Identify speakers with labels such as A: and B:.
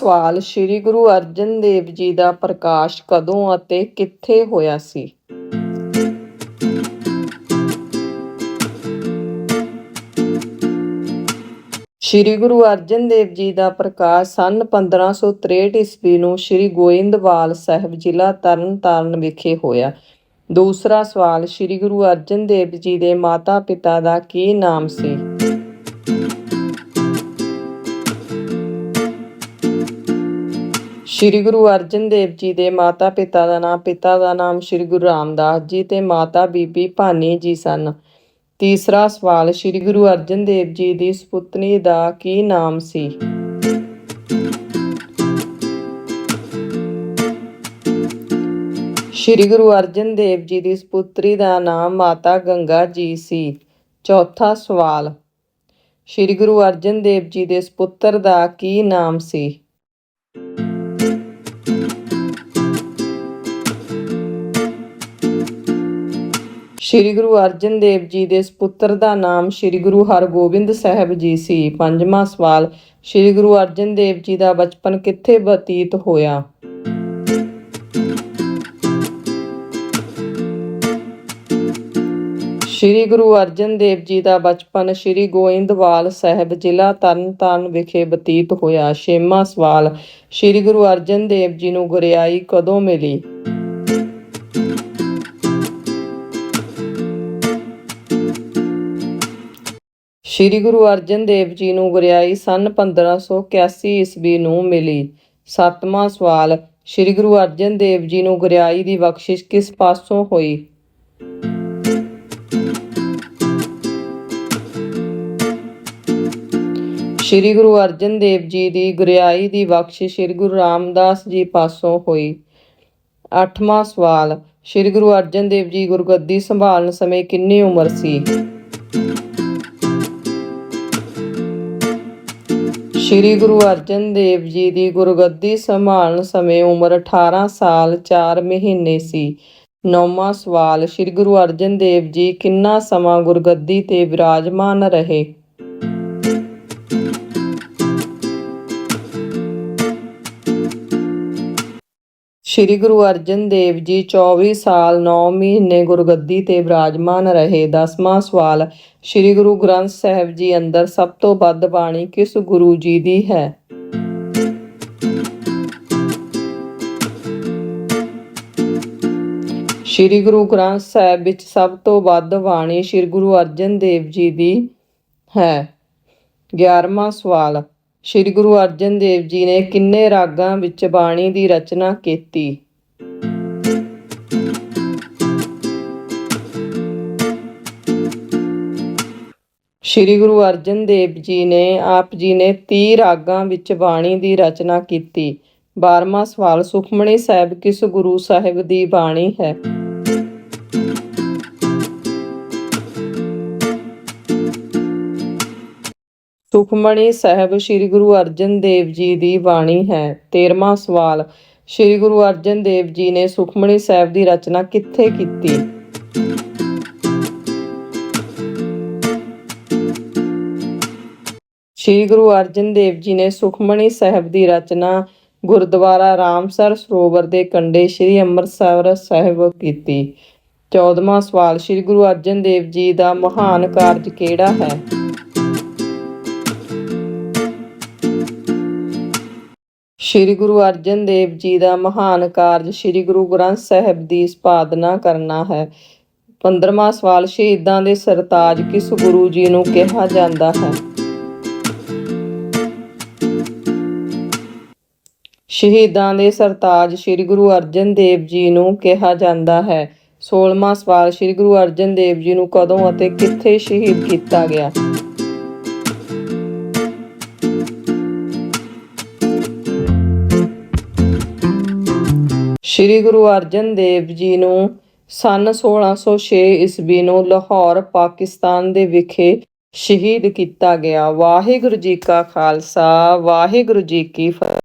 A: ਸਵਾਲ ਸ੍ਰੀ ਗੁਰੂ ਅਰਜਨ ਦੇਵ ਜੀ ਦਾ ਪ੍ਰਕਾਸ਼ ਕਦੋਂ ਅਤੇ ਕਿੱਥੇ ਹੋਇਆ ਸੀ? ਸ੍ਰੀ ਗੁਰੂ ਅਰਜਨ ਦੇਵ ਜੀ ਦਾ ਪ੍ਰਕਾਸ਼ ਸੰਨ 1563 ਈਸਵੀ ਨੂੰ ਸ੍ਰੀ ਗੋਇੰਦਵਾਲ ਸਾਹਿਬ ਜ਼ਿਲ੍ਹਾ ਤਰਨਤਾਰਨ ਵਿਖੇ ਹੋਇਆ। ਦੂਸਰਾ ਸਵਾਲ ਸ੍ਰੀ ਗੁਰੂ ਅਰਜਨ ਦੇਵ ਜੀ ਦੇ ਮਾਤਾ-ਪਿਤਾ ਦਾ ਕੀ ਨਾਮ ਸੀ? ਸ਼੍ਰੀ ਗੁਰੂ ਅਰਜਨ ਦੇਵ ਜੀ ਦੇ ਮਾਤਾ-ਪਿਤਾ ਦਾ ਨਾਮ, ਪਿਤਾ ਦਾ ਨਾਮ ਸ਼੍ਰੀ ਗੁਰੂ ਰਾਮਦਾਸ ਜੀ ਤੇ ਮਾਤਾ ਬੀਬੀ ਭਾਨੀ ਜੀ ਸਨ। ਤੀਸਰਾ ਸਵਾਲ, ਸ਼੍ਰੀ ਗੁਰੂ ਅਰਜਨ ਦੇਵ ਜੀ ਦੀ ਸੁਪੁੱਤਰੀ ਦਾ ਕੀ ਨਾਮ ਸੀ? ਸ਼੍ਰੀ ਗੁਰੂ ਅਰਜਨ ਦੇਵ ਜੀ ਦੀ ਸੁਪੁੱਤਰੀ ਦਾ ਨਾਮ ਮਾਤਾ ਗੰਗਾ ਜੀ ਸੀ। ਚੌਥਾ ਸਵਾਲ, ਸ਼੍ਰੀ ਗੁਰੂ ਅਰਜਨ ਦੇਵ ਜੀ ਦੇ ਸੁਪੁੱਤਰ ਦਾ ਕੀ ਨਾਮ ਸੀ? ਸ਼੍ਰੀ ਗੁਰੂ ਅਰਜਨ ਦੇਵ ਜੀ ਦੇ ਸੁਪੁੱਤਰ ਦਾ ਨਾਮ ਸ਼੍ਰੀ ਗੁਰੂ ਹਰਗੋਬਿੰਦ ਸਾਹਿਬ ਜੀ ਸੀ। ਪੰਜਵਾਂ ਸਵਾਲ, ਸ਼੍ਰੀ ਗੁਰੂ ਅਰਜਨ ਦੇਵ ਜੀ ਦਾ ਬਚਪਨ ਕਿੱਥੇ ਬਤੀਤ ਹੋਇਆ? ਸ਼੍ਰੀ ਗੁਰੂ ਅਰਜਨ ਦੇਵ ਜੀ ਦਾ ਬਚਪਨ ਸ਼੍ਰੀ ਗੋਇੰਦਵਾਲ ਸਾਹਿਬ ਜ਼ਿਲ੍ਹਾ ਤਰਨਤਾਰਨ ਵਿਖੇ ਬਤੀਤ ਹੋਇਆ। ਛੇਵਾਂ ਸਵਾਲ, ਸ਼੍ਰੀ ਗੁਰੂ ਅਰਜਨ ਦੇਵ ਜੀ ਨੂੰ ਗੁਰਿਆਈ ਕਦੋਂ ਮਿਲੀ? ਸ਼੍ਰੀ ਗੁਰੂ ਅਰਜਨ ਦੇਵ ਜੀ ਨੂੰ ਗੁਰਿਆਈ ਸੰਨ 1581 ਈਸਵੀ ਨੂੰ ਮਿਲੀ। ਸੱਤਵਾਂ ਸਵਾਲ, ਸ਼੍ਰੀ ਗੁਰੂ ਅਰਜਨ ਦੇਵ ਜੀ ਨੂੰ ਗੁਰਿਆਈ ਦੀ ਬਖਸ਼ਿਸ਼ ਕਿਸ ਪਾਸੋਂ ਹੋਈ? ਸ਼੍ਰੀ ਗੁਰੂ ਅਰਜਨ ਦੇਵ ਜੀ ਦੀ ਗੁਰਿਆਈ ਦੀ ਬਖਸ਼ਿਸ਼ ਸ਼੍ਰੀ ਗੁਰੂ ਰਾਮਦਾਸ ਜੀ ਪਾਸੋਂ ਹੋਈ। ਅੱਠਵਾਂ ਸਵਾਲ, ਸ਼੍ਰੀ ਗੁਰੂ ਅਰਜਨ ਦੇਵ ਜੀ ਗੁਰਗੱਦੀ ਸੰਭਾਲਣ ਸਮੇਂ ਕਿੰਨੀ ਉਮਰ ਸੀ? ਸ਼੍ਰੀ ਗੁਰੂ ਅਰਜਨ ਦੇਵ ਜੀ ਦੀ ਗੁਰਗੱਦੀ ਸੰਭਾਲਣ ਸਮੇਂ ਉਮਰ 18 ਸਾਲ 4 ਮਹੀਨੇ ਸੀ। ਨੌਵਾਂ ਸਵਾਲ, ਸ਼੍ਰੀ ਗੁਰੂ ਅਰਜਨ ਦੇਵ ਜੀ ਕਿੰਨਾ ਸਮਾਂ ਗੁਰਗੱਦੀ ਤੇ ਵਿਰਾਜਮਾਨ ਰਹੇ? ਸ਼੍ਰੀ ਗੁਰੂ ਅਰਜਨ ਦੇਵ ਜੀ 24 ਸਾਲ 9 ਮਹੀਨੇ ਗੁਰਗੱਦੀ ਤੇ ਵਿਰਾਜਮਾਨ ਰਹੇ। ਦਸਵਾਂ ਸਵਾਲ, ਸ਼੍ਰੀ ਗੁਰੂ ਗ੍ਰੰਥ ਸਾਹਿਬ ਜੀ ਅੰਦਰ ਸਭ ਤੋਂ ਵੱਧ ਬਾਣੀ ਕਿਸ ਗੁਰੂ ਜੀ ਦੀ ਹੈ? ਸ਼੍ਰੀ ਗੁਰੂ ਗ੍ਰੰਥ ਸਾਹਿਬ ਵਿੱਚ ਸਭ ਤੋਂ ਵੱਧ ਬਾਣੀ ਸ਼੍ਰੀ ਗੁਰੂ ਅਰਜਨ ਦੇਵ ਜੀ ਦੀ ਹੈ। 11ਵਾਂ ਸਵਾਲ ਸ਼੍ਰੀ ਗੁਰੂ ਅਰਜਨ ਦੇਵ ਜੀ ਨੇ ਕਿੰਨੇ ਰਾਗਾਂ ਵਿੱਚ ਬਾਣੀ ਦੀ ਰਚਨਾ ਕੀਤੀ। ਸ਼੍ਰੀ ਗੁਰੂ ਅਰਜਨ ਦੇਵ ਜੀ ਨੇ ਆਪ ਜੀ ਨੇ 30 ਰਾਗਾਂ ਵਿੱਚ ਬਾਣੀ ਦੀ ਰਚਨਾ ਕੀਤੀ। 12ਵਾਂ ਸਵਾਲ ਸੁਖਮਣੀ ਸਾਹਿਬ ਕਿਸ ਗੁਰੂ ਸਾਹਿਬ ਦੀ ਬਾਣੀ ਹੈ? ਸੁਖਮਣੀ ਸਾਹਿਬ ਸ੍ਰੀ ਗੁਰੂ ਅਰਜਨ ਦੇਵ ਜੀ ਦੀ ਬਾਣੀ ਹੈ। 13ਵਾਂ ਸਵਾਲ, ਸ੍ਰੀ ਗੁਰੂ ਅਰਜਨ ਦੇਵ ਜੀ ਨੇ ਸੁਖਮਣੀ ਸਾਹਿਬ ਦੀ ਰਚਨਾ ਕਿੱਥੇ ਕੀਤੀ? ਸ੍ਰੀ ਗੁਰੂ ਅਰਜਨ ਦੇਵ ਜੀ ਨੇ ਸੁਖਮਣੀ ਸਾਹਿਬ ਦੀ ਰਚਨਾ ਗੁਰਦੁਆਰਾ ਰਾਮਸਰ ਸਰੋਵਰ ਦੇ ਕੰਢੇ ਸ੍ਰੀ ਅੰਮ੍ਰਿਤਸਰ ਸਾਹਿਬ ਕੀਤੀ। 14ਵਾਂ ਸਵਾਲ, ਸ੍ਰੀ ਗੁਰੂ ਅਰਜਨ ਦੇਵ ਜੀ ਦਾ ਮਹਾਨ ਕਾਰਜ ਕਿਹੜਾ ਹੈ? ਸ਼੍ਰੀ ਗੁਰੂ ਅਰਜਨ ਦੇਵ ਜੀ ਦਾ ਮਹਾਨ ਕਾਰਜ ਸ਼੍ਰੀ ਗੁਰੂ ਗ੍ਰੰਥ ਸਾਹਿਬ ਦੀ ਸੰਪਾਦਨਾ ਕਰਨਾ ਹੈ। 15ਵਾਂ ਸਵਾਲ, ਸ਼ਹੀਦਾਂ ਦੇ ਸਰਤਾਜ ਕਿਸ ਗੁਰੂ ਜੀ ਨੂੰ ਕਿਹਾ ਜਾਂਦਾ ਹੈ? ਸ਼ਹੀਦਾਂ ਦੇ ਸਰਤਾਜ ਸ਼੍ਰੀ ਗੁਰੂ ਅਰਜਨ ਦੇਵ ਜੀ ਨੂੰ ਕਿਹਾ ਜਾਂਦਾ ਹੈ। 16ਵਾਂ ਸਵਾਲ, ਸ਼੍ਰੀ ਗੁਰੂ ਅਰਜਨ ਦੇਵ ਜੀ ਨੂੰ ਕਦੋਂ ਅਤੇ ਕਿੱਥੇ ਸ਼ਹੀਦ ਕੀਤਾ ਗਿਆ? ਸ਼੍ਰੀ ਗੁਰੂ ਅਰਜਨ ਦੇਵ ਜੀ ਨੂੰ ਸਨ 1606 ਈਸਵੀ ਨੂੰ ਲਾਹੌਰ, ਪਾਕਿਸਤਾਨ ਦੇ ਵਿਖੇ ਸ਼ਹੀਦ ਕੀਤਾ ਗਿਆ। ਵਾਹਿਗੁਰੂ ਜੀ ਕਾ ਖਾਲਸਾ, ਵਾਹਿਗੁਰੂ ਜੀ ਕੀ ਫਤਿਹ।